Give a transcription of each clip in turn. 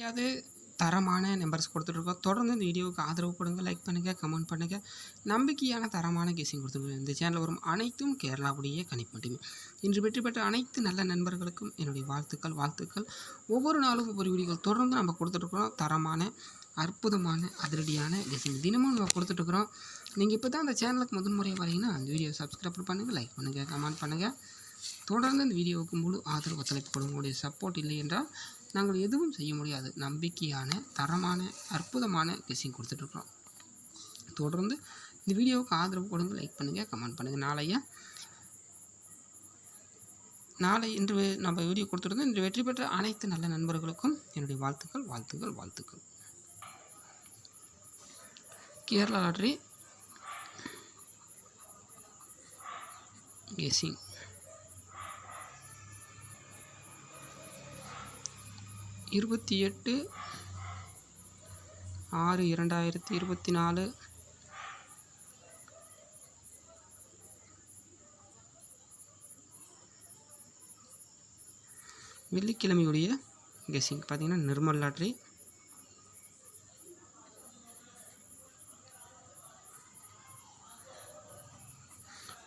எப்படியாவது தரமான நம்பர்ஸ் கொடுத்துட்ருக்கோம். தொடர்ந்து இந்த வீடியோவுக்கு ஆதரவு கொடுங்க லைக் பண்ணுங்கள் கமெண்ட் பண்ணுங்கள் நம்பிக்கையான தரமான கேசிங் கொடுத்துருங்க இந்த சேனலில் வரும் அனைத்தும் கேரளாவுடைய கணிப்பு இன்று வெற்றி பெற்ற அனைத்து நல்ல நண்பர்களுக்கும் என்னுடைய வாழ்த்துக்கள் வாழ்த்துக்கள். ஒவ்வொரு நாளும் ஒவ்வொரு வீடியோக்கள் தொடர்ந்து நம்ம கொடுத்துட்ருக்குறோம். தரமான அற்புதமான அதிரடியான கெஸிங் தினமும் நம்ம கொடுத்துட்ருக்குறோம். நீங்கள் இப்போ தான் அந்த சேனலுக்கு முதல் முறையாக வரீங்கன்னா அந்த வீடியோ சப்ஸ்கிரைப் பண்ணுங்கள் லைக் பண்ணுங்கள் கமெண்ட் பண்ணுங்கள் தொடர்ந்து இந்த வீடியோவுக்கு முழு ஆதரவு ஒத்துழைப்பு கொடுங்க. உங்களுடைய சப்போர்ட் இல்லை என்றால் நாங்கள் எதுவும் செய்ய முடியாது. நம்பிக்கையான தரமான அற்புதமான கெஸிங் கொடுத்துட்ருக்குறோம். தொடர்ந்து இந்த வீடியோவுக்கு ஆதரவு கொடுங்க லைக் பண்ணுங்கள் கமெண்ட் பண்ணுங்கள் நாளைய நாளை இன்று நம்ம வீடியோ கொடுத்துருந்தோம். இன்று வெற்றி பெற்ற அனைத்து நல்ல நண்பர்களுக்கும் என்னுடைய வாழ்த்துக்கள் வாழ்த்துக்கள் வாழ்த்துக்கள். கேரளா லாட்ரி கெஸிங் இருபத்தி எட்டு ஆறு இரண்டாயிரத்தி இருபத்தி நாலு. வெள்ளிக்கிழமையுடைய கெஸிங். பார்த்தீங்கன்னா நிர்மல் லாட்ரி.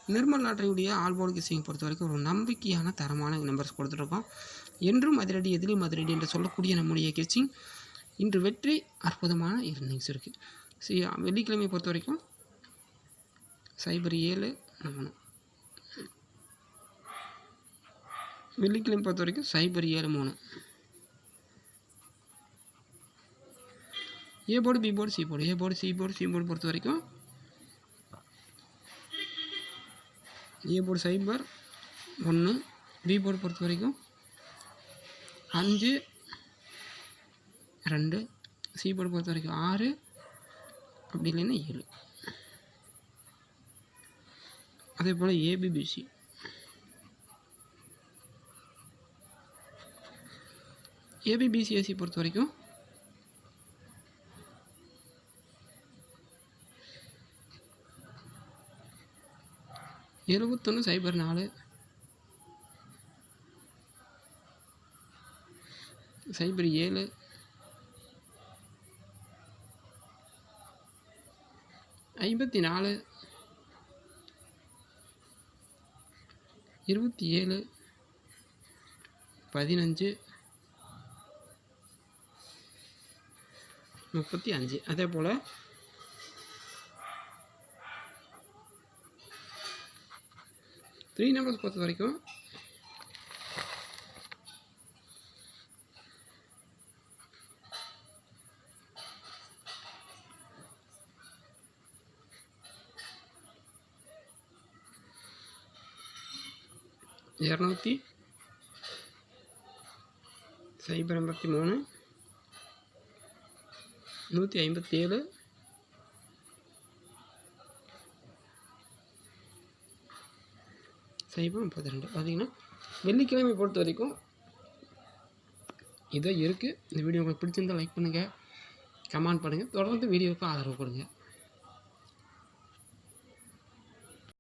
நிர்மல் லாட்ரியுடைய ஆல்போர்டு கெஸிங் பொறுத்த வரைக்கும் ஒரு நம்பிக்கையான தரமான நம்பர்ஸ் கொடுத்துட்ருக்கோம். என்றும் அதிரடி எதிலும் அதிரடி என்று சொல்லக்கூடிய நம்முடைய கெச்சிங் இன்று வெற்றி அற்புதமான இன்னிங்ஸ் இருக்குது சரி வெள்ளிக்கிழமையை பொறுத்த வரைக்கும் சைபர் ஏழு மூணு வெள்ளிக்கிழமை பொறுத்த வரைக்கும் சைபர் ஏழு மூணு. A board B board C board A board C board C board பொறுத்த வரைக்கும் ஏ போர்டு சைபர் ஒன்று பி போர்டு பொறுத்த வரைக்கும் அஞ்சு ரெண்டு சி போர்டு பொறுத்த வரைக்கும் ஆறு அப்படி இல்லைன்னா ஏழு. அதே போல் ஏபிபிசி ஏபிபிசிஎஸ்சி பொறுத்த வரைக்கும் எழுபத்தொன்று சைபர் நாலு சைபர் ஏழு ஐம்பத்தி நாலு இருபத்தி ஏழு பதினஞ்சு முப்பத்தி அஞ்சு அதே போல் த்ரீ நம்பர்ஸ் பொறுத்த வரைக்கும் இரநூத்தி சைபர் ஐம்பத்தி மூணு நூற்றி ஐம்பத்தி ஏழு சைபர் முப்பத்தி ரெண்டு பார்த்தீங்கன்னா வெள்ளிக்கிழமை பொறுத்த வரைக்கும் இதோ இருக்குது இந்த வீடியோ உங்களுக்கு பிடிச்சிருந்தால் லைக் பண்ணுங்கள் கமெண்ட் பண்ணுங்கள் தொடர்ந்து வீடியோவுக்கு ஆதரவு கொடுங்க.